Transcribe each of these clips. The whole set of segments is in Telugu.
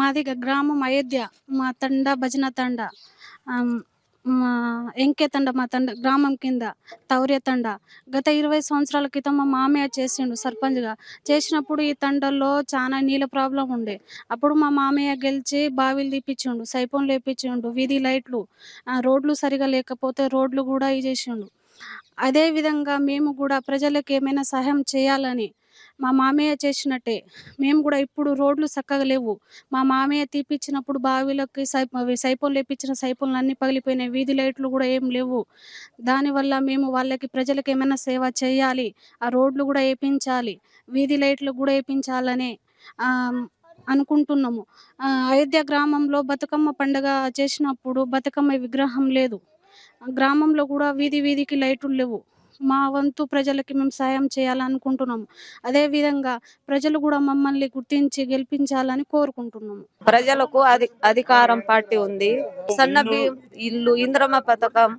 మాది గ్రామం అయోధ్య మా తండ భజన తండ మా ఎంకే తండ మా తండ గ్రామం కింద తౌర్య తండ. గత ఇరవై సంవత్సరాల క్రితం మా మామయ్య చేసిండు సర్పంచ్గా. చేసినప్పుడు ఈ తండల్లో చాలా నీళ్ళ ప్రాబ్లం ఉండే. అప్పుడు మా మామయ్య గెలిచి బావిలు తీపిచ్చిండు సైపోన్లు వేపించిండు వీధి లైట్లు రోడ్లు సరిగా లేకపోతే రోడ్లు కూడా ఇది చేసిండు అదే విధంగా మేము కూడా ప్రజలకు ఏమైనా సహాయం చేయాలని మా మామయ్య చేసినట్టే. మేము కూడా ఇప్పుడు రోడ్లు చక్కగా లేవు. మా మామయ్య తీపిచ్చినప్పుడు బావిలకి సై అవి సైపోన్లు వేపించిన సైపోన్లు అన్నీ పగిలిపోయినాయి. వీధి లైట్లు కూడా ఏం లేవు. దానివల్ల మేము వాళ్ళకి ప్రజలకు ఏమైనా సేవ చేయాలి ఆ రోడ్లు కూడా వేయించాలి వీధి లైట్లు కూడా వేయించాలనే అనుకుంటున్నాము. అయోధ్య గ్రామంలో బతుకమ్మ పండుగ చేసినప్పుడు బతుకమ్మ విగ్రహం లేదు. గ్రామంలో కూడా వీధి వీధికి లైట్లు లేవు. మా వంతు ప్రజలకి మేము సాయం చేయాలనుకుంటున్నాము. అదే విధంగా ప్రజలు కూడా మమ్మల్ని గుర్తించి గెలిపించాలని కోరుకుంటున్నాము. ప్రజలకు అధి అధికారం పార్టీ ఉంది. సన్న బియ్యం ఇల్లు ఇంద్రమ పథకం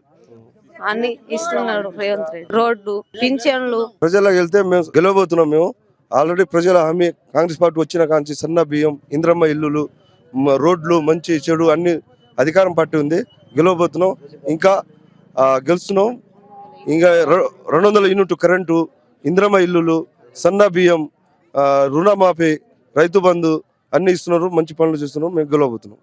అన్ని ఇస్తున్నాడు రేవంత్ రెడ్డి. రోడ్డు పింఛన్లు. ప్రజలకు వెళ్తే మేము గెలవబోతున్నాం మేము. ఆల్రెడీ ప్రజల హామీ కాంగ్రెస్ పార్టీ వచ్చిన కాంచి సన్న బియ్యం ఇంద్రమ్మ ఇల్లులు రోడ్లు మంచి చెడు అన్ని అధికారం పార్టీ ఉంది. గెలవబోతున్నాం. ఇంకా గెలుస్తున్నాం. ఇంకా రెండు వందల యూనిట్ కరెంటు ఇంద్రమ ఇల్లులు సన్న బియ్యం రుణమాఫీ రైతు బంధు అన్ని ఇస్తున్నారు మంచి పనులు చేస్తున్నారు మేము గెలవబోతున్నాం.